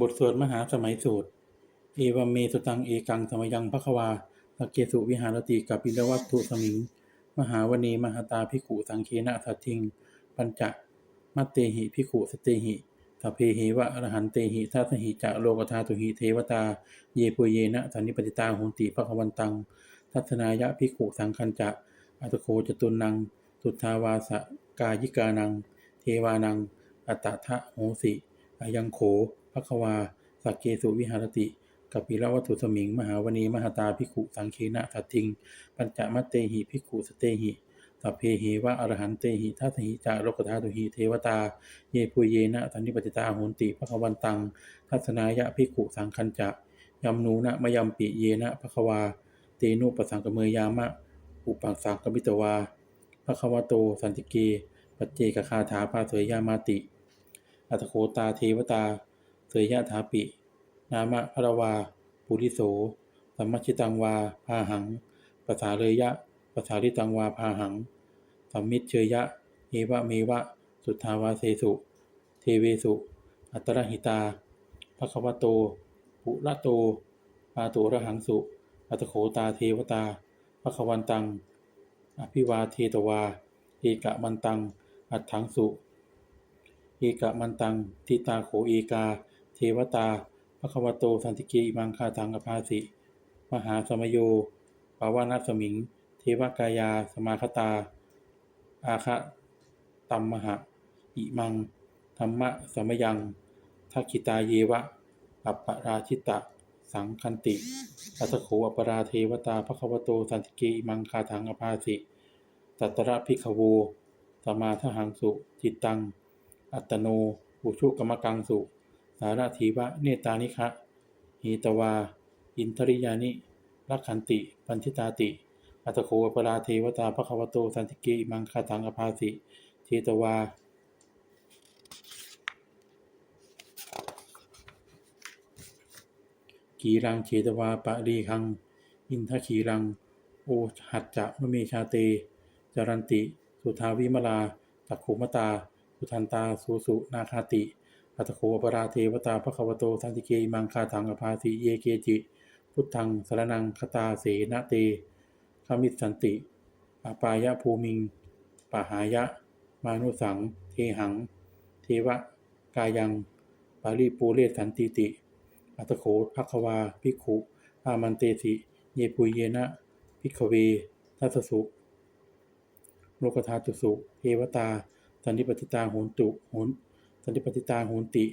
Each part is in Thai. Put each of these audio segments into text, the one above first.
บทสวดมหาสมัยสูตร เอวมเมสุตังเอกังสมยังพระควาสกเกสุวิหารติกับปิลวัตถุสมิง มหาวณีมหาตาภิกุสังเคนะสัทิง ปัญจมัตเตหิภิกุสเตหิสัพเพหิวะอรหันเตหิทัสหิจะโลกธาตุหิเทวตา เยปุเยนะสันนิปติตาโหนติภควันตัง ทัศนายะภิกุสังคัญจะอัตโคจตุนัง สุทธาวาสกายิกานัง เทวานัง อัตตะทะโหสิอายังโข ภควา สักเกสุวิหารติกัปปิละวัตถุสมิง มหาวณีมหาตาภิกขุสังเคนะทัตทิง ปัญจมัตเตหิภิกขุสเตหิสัพเพหิวะอรหันเตหิทัสหิจะโลกธาตุหิเทวตา เยปุเยนะสันนิปติตาโหนติภควันตัง ทัศนายะภิกขุสังคัญจะยัมนูนะมยัมปิเยนะภควา เตนุปสังกเมยามะ อุปังสสากมิตวาภควโตสันติเก ปัจเจกคาถาปาเสยยามาติ อัตโคตาเทวตา เสยยะถาปิ นามะพระวา ปุริโส สัมมชิตังวา พาหังภาษาเลยยะภาษาริตังวา พาหัง สัมมิตเชยยะ เอวะเมวะ สุทธาวาเสสุ เทเวสุ อัตตรหิตาภควโต ปุระโต ปาโตระหังสุ อัตโขตาเทวตาภควันตัง อภิวาเทตวา เอกะมันตัง อัตถังสุ เอกะมันตัง ทิตาโขเอกา เทวตาภควโตสันติกอิมังคาทังอภาสิ มหาสมโยปาวานัสมิง เทวกายา สมาคตา อาคะตัมมหะ อิมัง ธรรมะสมยังทักขิตาเยวะ อัปปราชิตะ สังคันติอัตโขอปราเทวตาภควโตสันติกอิมังคาถังอภาสิตัตระพิขโวสมาทหังสุ จิตตัง อัตตโนอุชุกรรมกังสุ สารถีวะ เนตานิคะหิตวา อินทริยานิรักขันติ ปัญชิตาติ อัตโขอปราเทวตาภควโต สันติกิมังคาถังอภาสิเทตวากีรังเฉตวาปะรีคัง อินทขีรัง โอหัจจะมเมชาเต จรันติ สุทาวิมลาตักขุมตา สุทันตา สุสุนาคาติ อัตโขอปราเทวตาภควโตสันติเกมังคาถังอภาสิเยเกจิ พุทธังสรนังคตาเสนะเตขมิสสันติอปายะภูมิงปหายะ มานุสัง เทหัง เทวะ กายังปาริปูเรสันติติ อัตโขภควาภิกขุอามันเตสิ เยปุยเยนะภิกขเวทัสสุโลกธาตุสุเทวตาสันนิปติตาโหนตุโหน สันนิปติตาโหนติ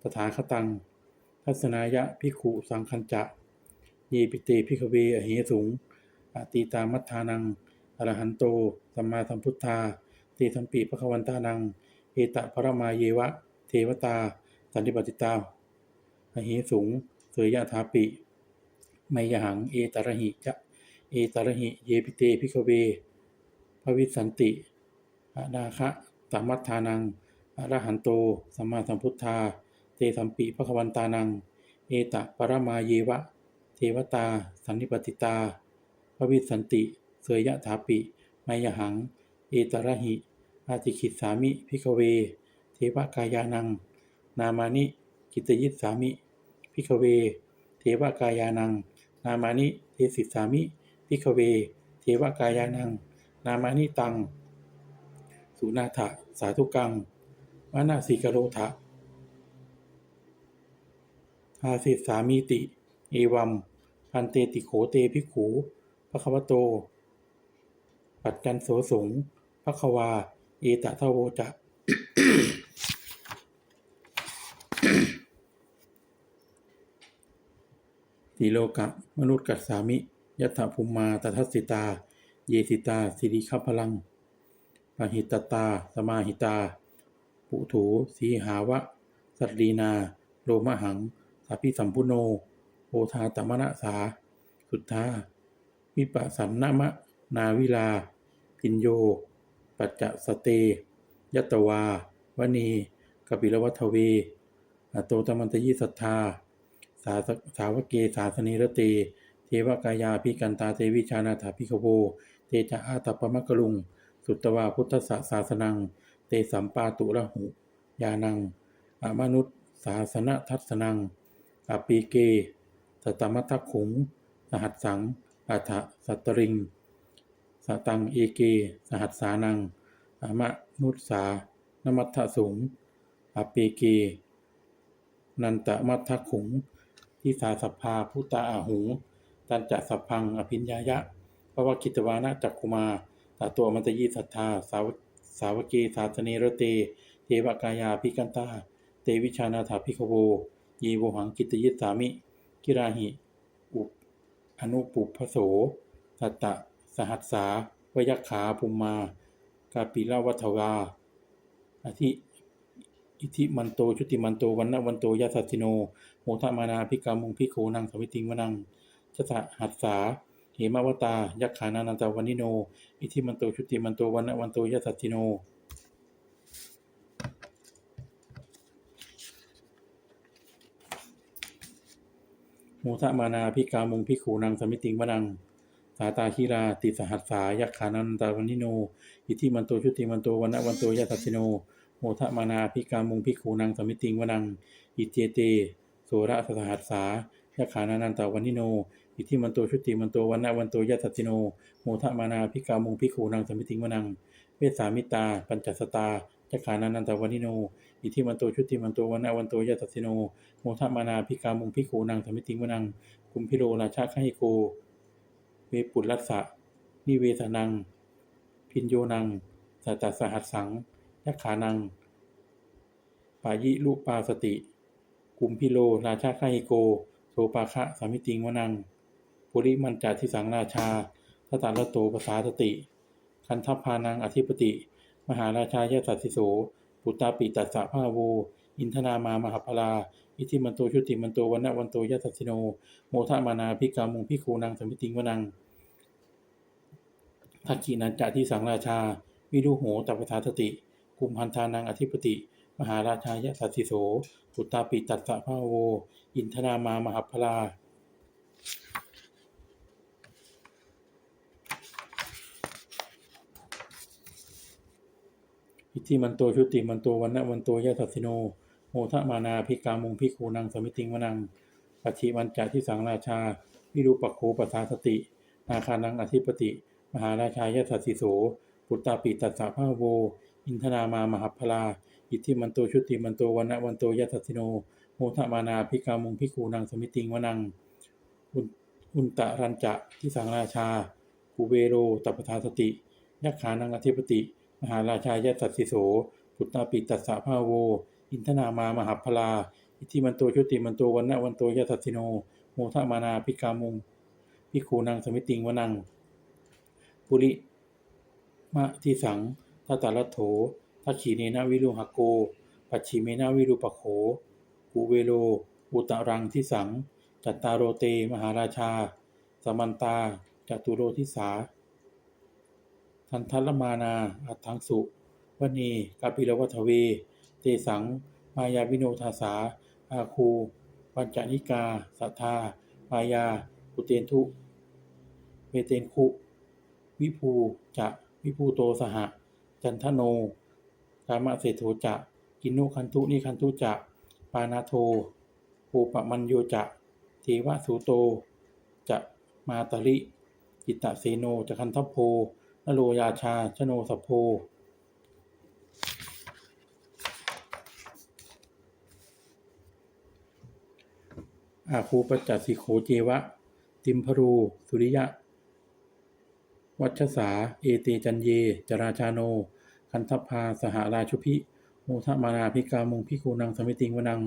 ตถาคตัง ทัศนายะภิขุสังคัญจะเยปิเตภิกขเวอเหสุงอติตามัฏฐานังอรหันโตสัมมาสัมพุทธาเตสัมปิภควันตานังเอตะพระมาเยวะ เทวตา สันนิปติตาอหิสุงเสยยะถาปิไมยหังเอตระหิจะเอตระหิเยปิเตภิกขเวภวิสันติอนาคะตัมมัฏฐานัง อรหันโตสัมมาสัมพุทธา เตสัมปิภควันตานัง เอตะปรมาเยวะ เทวตา สันนิปติตาภวิสันติ เสยยะถาปิไมยหัง เอตระหิ อาติขิตสามิภิกเว เทวกายานัง นามานิ กิตยิสสามิพิกเว เทวกายานัง นามานิเทสิสามิพิกเว เทวกายานัง นามานิตัง สุนาถะสาธุกัง วนาสีกโรทะอาสิสามีติ เอวัม พันเตติโขเตภิขูภควโต ปัจจันโสสงภควา เอตะทโวจะ ติโลกะ มนุษย์กัสสามิ ยัตถภูมมาตทัสสิตา เยสิตา สิริคัพพลังปหิตตา สมาหิตา ปุถูสีหาวะ สัตลีนา โลมหัง สัพพิสัมพุโน โอทาตมนะสา สุทธาวิปัสสันนมะ นาวิลา พินโย ปัจจสเต ยัตตวา วณีกปิลวัฏเวอโตตมันตยิสัทธา สาสาวเกสาสนิรเต เทวกายาพิกันตาเทวิชานาถาพิกโว เตจะอาตัปมะกะลุง สุตตวาพุทธสสาสนัง ตสัมปาตุระหุยานังอมนุษย์สาสนทัศนังอปีเกสตมัทถขุงสหัสสังอัฏฐสัตริงสตังเอเก สหัสสานังอมนุสสานมัทถสุงอปีเก นันตมัทถขุงทิสาสัพพาพุตตาอาหุงตันจะสัพพังอภิญญายะภวกิตวานะจักคุมาตาตัวมันตยีสัทธาสาว สาวกีสาสเนรเต เทวกายาพิกันตา เตวิชานาถาพิคโวยีโวหังกิตยิสสามิ กิราหิ อุปอนุปุพโสสัตตะ สหัสสาวยขาภูมมา กาปิลาวัทวาอธิอิทิมันโตชุติมันโตวันนวันโตยาสัสสิโนโมทมานาพิกามุงพิโขนังสมิติงวนังชะสหัสสา หมาวตา ยักขานานันตาวันิโน อิทิมันโตชุติมันโตวันะวันโตยาสัสสิโน โมทะมานาพิกามุงพิขูนังสมิติงวนัง สาตาคีราติสหัสสายักขานันตาวันิโน อิทิมันโตชุติมันโตวันะวันโตยะสัสสิโน โมทะมานาพิกามุงพิขูนังสมิติงวนัง อิเจเต โสระสหัสสายักขานันตาวันิโน อิทิมันโตชุติมันโตวันนะวันโตยะสัสสิโนโมทะมานาพิกามุงพิขูนังสมิติงวนังเวสามิตา ปัญจสตายักขานันตวันิโนอิทิมันโตชุติมันโตวันนะวันโตยะสัสสิโนโมทะมานาพิกามุงพิขูนังสมิติงวนังกุมพิโรราชาคหิโก เวปุลลัสสะนิเวสนัง พินโยนังสัตสหัสสังยักขานังปายิลุปาสติ กุมพิโลราชาคหิโกโสปาคะสามิติงวนัง ปุริมันจาทิสังราชาทตาลโตปสาสติ คันทัพพานังอธิปติ มหาราชายาสัสสิโสปุตตาปิตัสสะพาโว อินทนามามหาพลา อิทิมันโตชุติมันโตวันนะวันโตยัสสสิโน โมทะมานาพิกามุงพิคูนังสมิติงวนังทักขีนันจะที่สังราชา วิรุโหตัปปทาสติกุมพันธานังอธิปติ มหาราชายสัสสิโสปุตตาปิตัสสะพาโว อินทนามามหาพลา อิทธิมันโตชุติมันโตวันนะวันโตยะสัสสิโนโมทะมานาพิกามุงพิคูนังสมิติงวนังปัจฉิมันจาที่สังราชาวิรูปักโขปัฏฐาสติ นาคานังอธิปติ มหาราชายะสัสสิโสปุตตาปิตัสสะพาโว อินทนามามหาพลาอิทธิมันโตชุติมันโตวันนะวันโตยะสัสสิโนโมทะมานาพิกามุงพิคูนังสมิติงวนังอุนตะรันจะที่สังราชากูเวโรตัปทาสติยักขานังอธิปติ มหาราชายสัสสิโสปุตตาปิตัสสะพาโว อินทนามามหาพลา อิทิมันโตชุติมันโตวันนะวันโตยะสัสสิโน โมทมานาพิกามุงพิคูนังสมิติงวนัง ปุริมะทิสังทัตตาลัโถทักขีเนนะวิรุหโก ปัจฉิเมนะวิรุปโข กูเวโล อุตรังทิสัง จัตตารโรเต มหาราชา สมันตาจตุโรทิสา ทันทัลมานา อัตถังสุวณีกาปิลวัทเว เตสัง มายาวิโนทาสา อาคูปัญจนิกา สัทธา มายาปุเตนทุ เวเตนคุ วิภูจะวิภูโตสหะจันทโน กามะเศโธจะกินนุคันทุนิคันทุจะปานาโทภูปมัญโยจะเทวสุโต จะมาตริจิตตเสโนจะคันทัพโพ นโรยาชา ชโนสัพโพอาคูปจัสสิโขเจวะ ติมพรู สุริยะ วัชสา เอเตจันเย จราชาโน คันทพา สหราชุพิโมทมานาพิกามุงพิคูนังสมิติงวนัง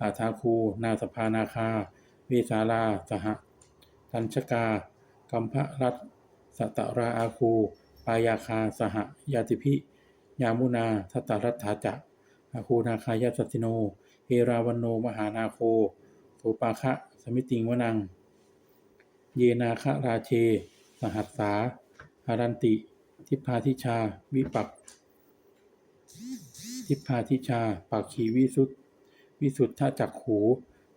อาทาคู นาสภานาคา เวสาลา สหทัญชกา กัมพะรัต สัตราอาคู ปายาคาสหยาติพิ ยามุนาทัตตรัตถาจะอาคูนาคายาสติโน เอราวันโน มหานาโคโสปาคะสมิติงวนัง เยนาคะราเช สหัสสาอารันติ ทิพาทิชา วิปักทิพาทิชาปักขีวิสุทธวิสุทธจักขู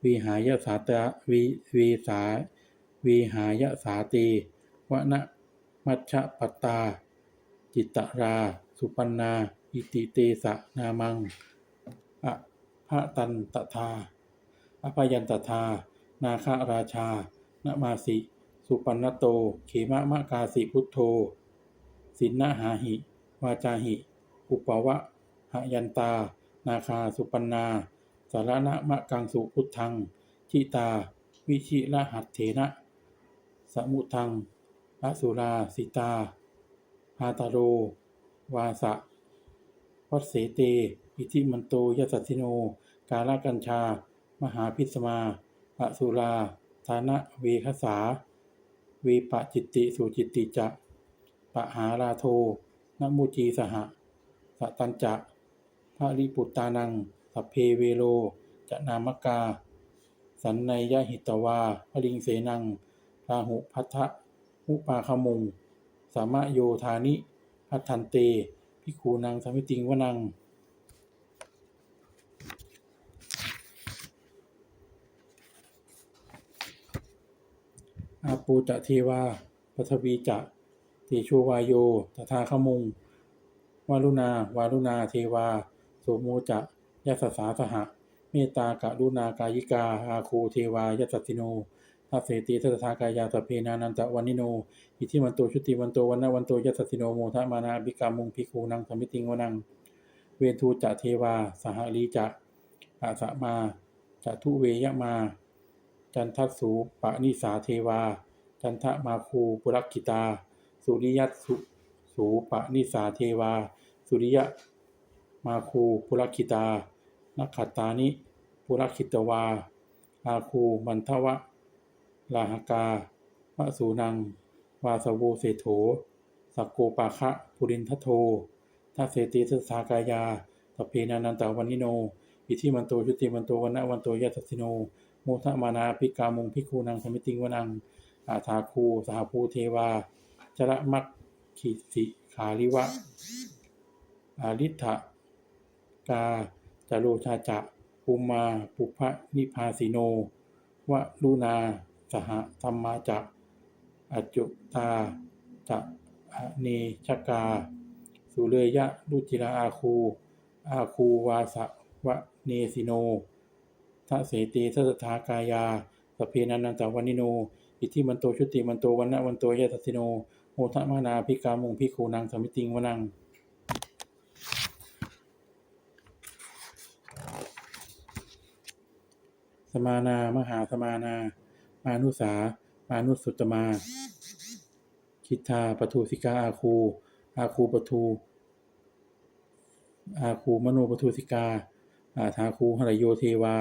วีหายสาตะวีวีสาวีหายสาเตวนะ มัชฌปตา จิตตรา สุปันนา อิติเตสะนามังอะพะตันตทาอภยันตทา นาคราชานมาสิ สุปันนโต เขมะมะกาสิพุทโธ สินนาหาหิ วาจาหิ อุปวะหยันตา นาคาสุปันนา สารณะมะกังสุพุทธัง ชิตา วิชิระหัตเถนะ สมุทัง อสุราสิตาพาตาโร วาสะวัดเสเต อิทิมันโตยสัสสิโน กาลกัญชา มหาพิสมา อสุราธานะเวคสาเวปะจิตติสุจิตติจะปะหาราโทนมุจีสหะสตันจะพระริปุตตานัง สัพเพเวโลจะนามกา สันในยะหิตวาพลิงเสนังราหุพัทธะมุปาคมุงสามะโยธานิพัทันเตพิคูนังสมิติงวนัง อาปูจะเทวาปทวีจะตโชวายโยตถาคมุง วารุณา วารุณาเทวาโสโมจะยัสสาสหะ เมตตากะรุณากายิกา อาคูเทวายัสสติโน ทัสเสติทัตถากายาสพเพนานันตะวันนิโน อิทิมันโตชุติวันโตวันนาวันโตยัสสติโนโมทะมานาบิกามุงพิคูนังสมิติงวนัง เวทูจะเทวา สหลีจะอาสะมาจะทุเวยมา จันทัสูปะนิสาเทวา จันทะมาคูปุรักขิตา สุริยัตสุสูปะนิสาเทวา สุริยะมาคูปุรักขิตานักขัตตานิปุรักขิตวาอาคูมันทวะ ลาหกาวสูนัง วาสโวเศโถสักโกปาคะปุรินทโททัเสติสสากายาตเพนานันตาวันิโน อิทิมันโตชุติมันโตวันนะวันโตยัสสิโนโมทะมานาภิกามุงพิคูนังสมิติงวนัง อาทาคูสหภูเทวาจระมักขิสิขาลิวะ อาริธะกาจาโรชาจะภูมา ปุพะนิพาสิโน วะลุนา สหธรรมาจะอจุตาจะอเนชกา สุเรยะรุจิราอาคู อาคูวาสะวะเนสิโนทะเสติทัสถากายาสเพนันันตวันนิโน อิทิมันโตชุติมันโตวันนะวันโตยะตัสิโนโมทะมานาภิกามุงพิคูนังสมิติงวนังสมานามหาสมานา มานุสา มานุสุตมา คิทาปทุสิกาอาคู อาคูปทู อาคูมโนปทุสิกา อาทาคูหรโยเทวา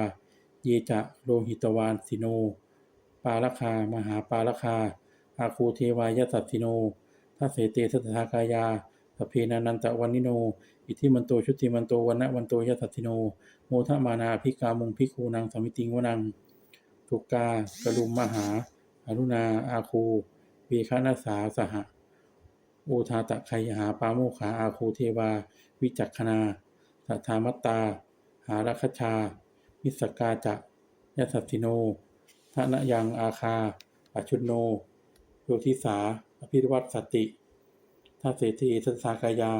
เยจะโลหิตวานสิโน ปาลคา มหาปาลคา อาคูเทวายสัตสิโนทัสเสเตสัตถากายาสเพนานันตะวันนิโน อิทิมันโตชุติมันโตวันนะวันโตยสัตสิโน โมทะมานาภิกามุงพิคูนังสมิติงวนัง ทุกกากรุมมหา อรุณา อาคูเวคานาสาสหะโอทาตะไคหาปาโมขาอาคูเทวา วิจักขณาสัทธามตตา หารัคชา มิสกาจะยสัตติโนทะนะยังอาคาปัชุนโนโยทิสาอภิวัตสติทัสเสตีทัสากายา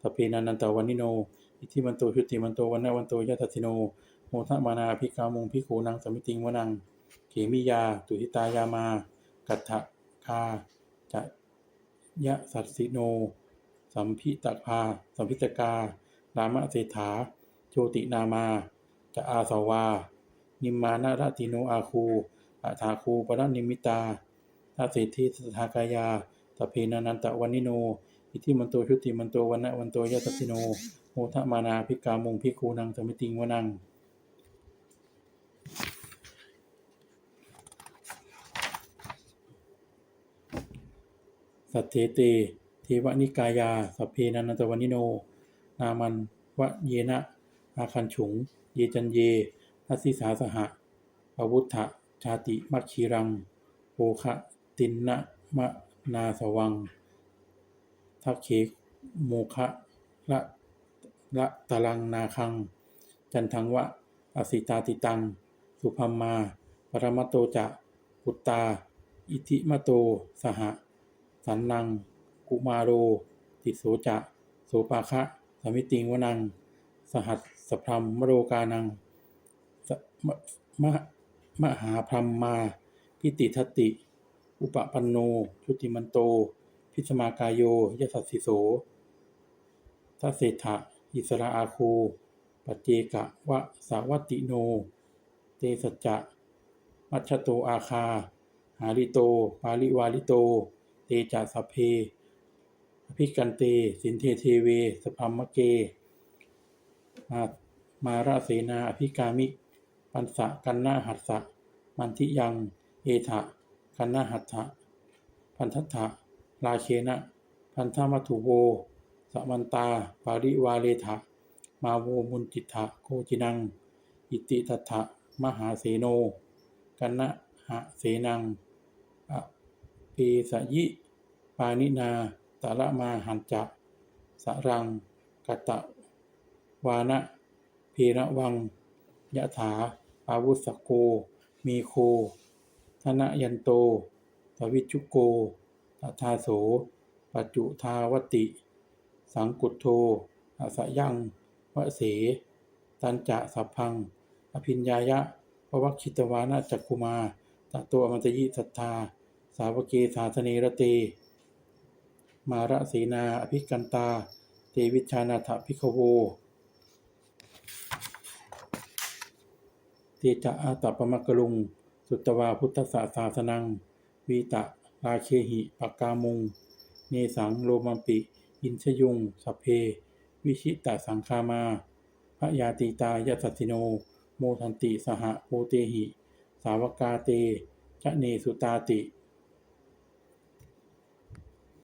สเพนันันตวันนิโน อิทิมันโตชุติมันโตวันนวันโตยะตัสสิโน โมทะมานาภิกามุงพิโขนังสมิติงวนัง เขมิยา ตุหิตายามา กัตถะคาจะยะสัตสิโน สัมพิตคาสัมพิตการามะเศรษฐาโชตินามา จะอาสาวา นิมมานาราติโนอาคูอาทาคูปรนิมิตาทัสเสทีสทากายาตเพนานันตะวันนิโน อิทิมันโตชุติมันโตวันนะวันโตยะตัสสิโนโมทะมานาภิกามุงพิคูนังสมิติงวนัง สัตเถเต เทวนิกายาสพเพนันตวันนิโน นามันวะเยนะ อาคันฉุง เยจันเยทัสสิสาสหะปวุฒะชาติมัคคีรังโภคะตินนะมะนาสวัง ทักเขโมคะละละตะลังนาคัง จันทังวะ อสิตาติตัง สุพัมมา ปรมัตโตจะปุตตา อิทิมโต สหะ สันนัง กุมาโร ติโสจะ โสปาคะสมิติงวนัง สหัสสพรมมโรกานังมมมหาพรมมาพิติทติ อุปปันโน ชุติมันโต พิสมากายโยยสัสสิโสทัสเศถะอิสระอาคูปจเจกะวะสาวัติโน เตสจะ มัชชโตอาคา หาริโต ปาลิวาลิโต เตจะสัพเพอภิกันเตสินเทเทเวสพัมมะเกมามาราเสนาอภิกามิปันสะกันนาหัสสะมันทิยัง เอถะกันนาหัตถะพันทัตถะราเคนะพันธมัตุโวสมันตาปาริวาเลถะมาโวมุนจิตะโกจินัง อิติทัตถะมหาเสโน กันนะหะเสนัง อปีสยิ ปานินาตาละมาหันจะสรังกตะวานะพีระวังยะถาอาวุสโก มีโค ธนยันโตทวิจุโกตทาโส ปัจจุทาวติ สังกุตโทอาสยังวะเส ตันจะสัพพัง อภิญญายะภวัคคิตวานาจักคุมาตะตัวอมันตยิสัทธา สาวเกสาสเนระเตมาระเสนา อภิกันตาเตวิชานาถพิกโวเตจะอาตปมะกลุง สุตตวาพุทธศาสาสนัง วีตะราเคหิปากามุง เนสังโลมัมปิ อินชยุงสัพเพ วิชิตะสังคามาพระยาติตายสัสิโน โมทันติสหโพเตหิ สาวกาเต ชะเนสุตาติ